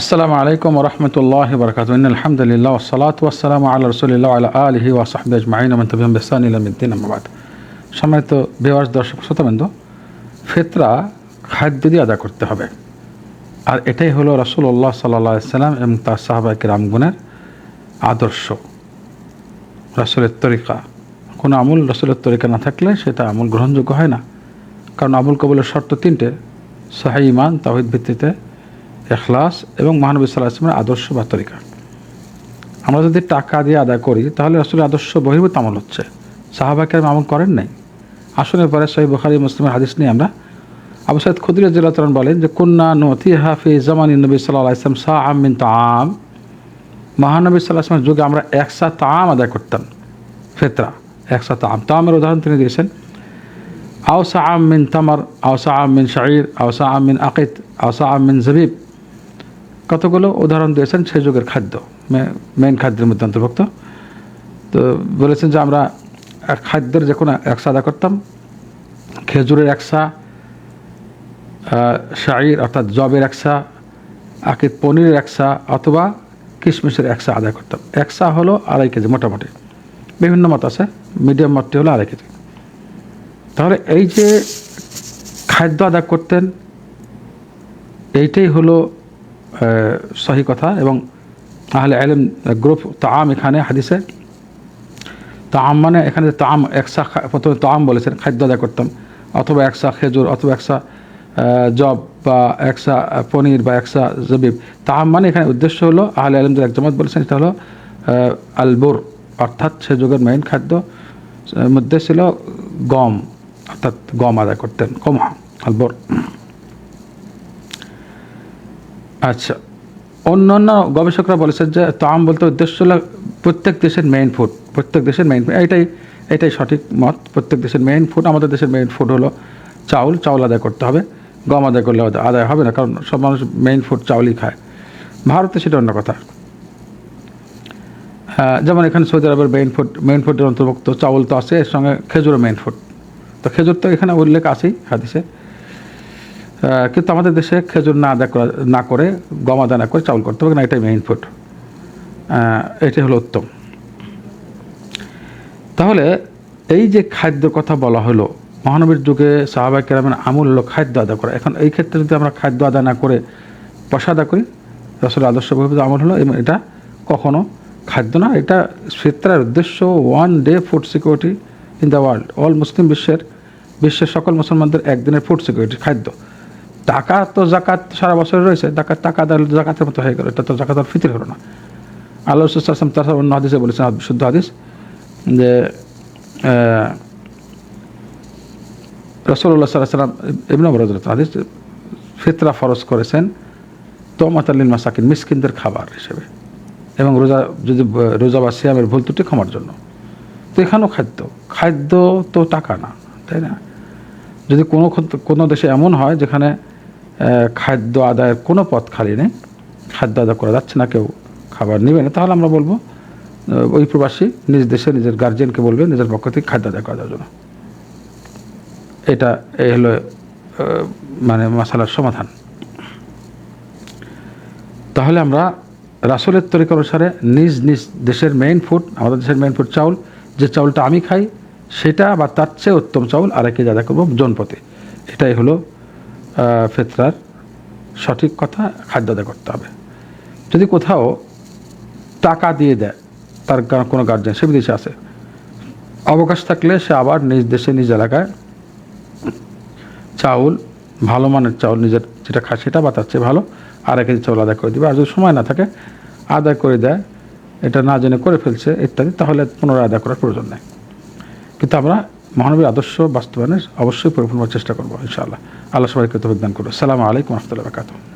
আসসালামু আলাইকুম রহমতুল্লাহ বরকাত আলহামদুলিল্লাহ সালাত ওয়াসালাম আল্লাহ রসুলিল্লাহ আল্লাহ আলহি ওয়াসাহদ আজমাইন। মন্তবিম বেসান ইলামুদ্দিন আহমাবাদ সম্মানিত বেওয়াজ দর্শক, শ্রোতাবৃন্দ, ফেতরা খাদ্য দিয়ে আদা করতে হবে। আর এটাই হলো রসুল্লাহ সাল্লাহ সাল্লাম এবং তার সাহাবাহিক রামগুনের আদর্শ। রাসুলের তরিকা। কোনো আমুল রসুলের তরিকা না থাকলে সেটা আমুল গ্রহণযোগ্য হয় না। কারণ আমুল কবলের শর্ত তিনটে। সাহাই ইমান তাহিদ ভিত্তিতে এখলাস এবং মহানবী সাল্লাহ আদর্শ বা তরিকা। আমরা যদি টাকা দিয়ে আদায় করি, তাহলে আসলে আদর্শ বহির্ভূত আমল হচ্ছে। সাহাবাকে আমল করেন নাই। আসনের পরে সহি বখারি মুসলিমের হাদিস নিয়ে আমরা আবু সাইদ খুদির জিল্লাতরণ বলেন যে কন্যা নথি হাফি জামান নবী সাল্লাহ ইসলাম শাহ আমিন তাম মহানবী সাল্লাহ যুগে আমরা একসা তাম আদায় করতাম। ফেতরা, একসা তাম তামের উদাহরণ তিনি দিয়েছেন। আওসা আম মিন তামার আওসা আম মিন শাহির আওসা আম মিন আকিদ আওসা আম মিন জবিব। কতগুলো উদাহরণ দিয়েছেন সেই যুগের খাদ্য মেন খাদ্যের মধ্যে অন্তর্ভুক্ত। তো বলেছেন যে আমরা এক খাদ্যের যে কোনো একসা আদা করতাম, খেজুরের একসা শাড়ির অর্থাৎ জবের একসা আকিদ পনিরের একসা অথবা কিশমিশের একসা আদায় করতাম। একসা হলো আড়াই কেজি মোটামুটি। বিভিন্ন মত আছে মিডিয়াম মতটি হলো আড়াই কেজি। তাহলে এই যে খাদ্য আদায় করতেন, এইটাই হলো সহি কথা এবং তাহলে আলেম গ্রুপ তাম এখানে হাদিসে। তাম মানে এখানে যে তাম একসা প্রথমে তাম বলেছেন, খাদ্য আদায় করতাম। অথবা একসা খেজুর, অথবা একসা জব বা একসা পনির বা একসা জবিব। তাম মানে এখানে উদ্দেশ্য হলো, আহলে আলমদের একজমত বলেছেন এটা হলো আলবোর, অর্থাৎ সে যুগের মেইন খাদ্য। মধ্যে ছিল গম, অর্থাৎ গম আদায় করতেন কমা আলবোর। আচ্ছা। অন্য অন্য গবেষকরা বলেছেন যে তাম বলতে উদ্দেশ্য হলো প্রত্যেক দেশের মেইন ফুড প্রত্যেক দেশের মেইন ফুড এটাই এটাই সঠিক মত। প্রত্যেক দেশের মেইন ফুড আমাদের দেশের মেইন ফুড হলো চাউল। চাউল আদায় করতে হবে। গম আদায় করলে আদায় হবে না, কারণ সব মানুষ মেইন ফুড চাউলই খায়। ভারতে সেটা অন্য কথা। যেমন এখানে সৌদি আরবের মেইন ফুড মেইন ফুডের অন্তর্ভুক্ত চাউল তো আছে, এর সঙ্গে খেজুরও মেইন ফুড তো খেজুর তো এখানে উল্লেখ আছেই হাদিসে। কিন্তু আমাদের দেশে খেজুর না আদা করা না করে, গম আদা না করে চাউল করতে হবে, না, এটাই মেইন ফুড এটাই হলো উত্তম। তাহলে এই যে খাদ্য কথা বলা হলো, মহানবীর যুগে সাহাবাই কেরামের আমূল হলো খাদ্য আদা করা। এখন এই ক্ষেত্রে যদি আমরা খাদ্য আদা না করে পয়সা আদা করি আসলে আদর্শ আমল হলো, এবং এটা কখনো খাদ্য না, এটা ফিতরার উদ্দেশ্য one day food security in the world all Muslim বিশ্বের বিশ্বের সকল মুসলমানদের একদিনের ফুড সিকিউরিটি খাদ্য। টাকা তো জাকাত সারা বছর রয়েছে টাকা টাকা জাকাতের মতো হয়ে গেল, এটা তো জাকাত ফিতির হলো না। আল্লাহ রসুলাম তার অন্য হাদিসে বলেছেন শুদ্ধ হাদিস, যে রসুল্লাহ সাল্লাহ সাল্লাম বরজরত হাদিস, ফিতরা ফরজ করেছেন তোমাত আল্লিন মাসাকিন, মিসকিনদের খাবার হিসেবে। এবং রোজা, যদি রোজা বা সিয়ামের ভুল ত্রুটি ক্ষমার জন্য। তো এখানেও খাদ্য খাদ্য তো টাকা না, তাই না? যদি কোনো কোনো দেশে এমন হয় যেখানে খাদ্য আদায়ের কোনো পথ খালি নেই। খাদ্য আদায় করা যাচ্ছে না, কেউ খাবার নেবে না। তাহলে আমরা বলব ওই প্রবাসী নিজ দেশে নিজের গার্জিয়ানকে বলবে, নিজের পক্ষ থেকে খাদ্য আদায় করার জন্য এটা, এই হলো মানে মশালার সমাধান। তাহলে আমরা রাসলের তরিকা অনুসারে নিজ নিজ দেশের মেইন ফুড আমাদের দেশের মেইন ফুড চাউল, যে চাউলটা আমি খাই, সেটা বা তার চেয়ে উত্তম চাউল আর একে আদায় করব জনপথে এটাই হলো ফেতরার সঠিক কথা খাদ্য আদায় করতে হবে। যদি কোথাও টাকা দিয়ে দেয়, তার কোনো গার্জেন সে বিদেশে আছে। অবকাশ থাকলে সে আবার নিজ দেশে, নিজ এলাকায় চাউল, ভালো মানের চাউল, নিজের যেটা খায় সেটা বা তার চেয়ে ভালো। আর এক চাউল আদায় করে দেবে। আর যদি সময় না থাকে, আদায় করে দেয়, এটা না জেনে করে ফেলছে ইত্যাদি, তাহলে পুনরায় আদায় করার প্রয়োজন নেই। কিন্তু আমরা মহানবীর আদর্শ বাস্তবায়নের অবশ্যই পরিপূর্ণ চেষ্টা করব, ইনশাআল্লাহ। আল্লাহ সবাইকে দান করব সালামু আলাইকুম রহমতুল্লাহ বাকাতুম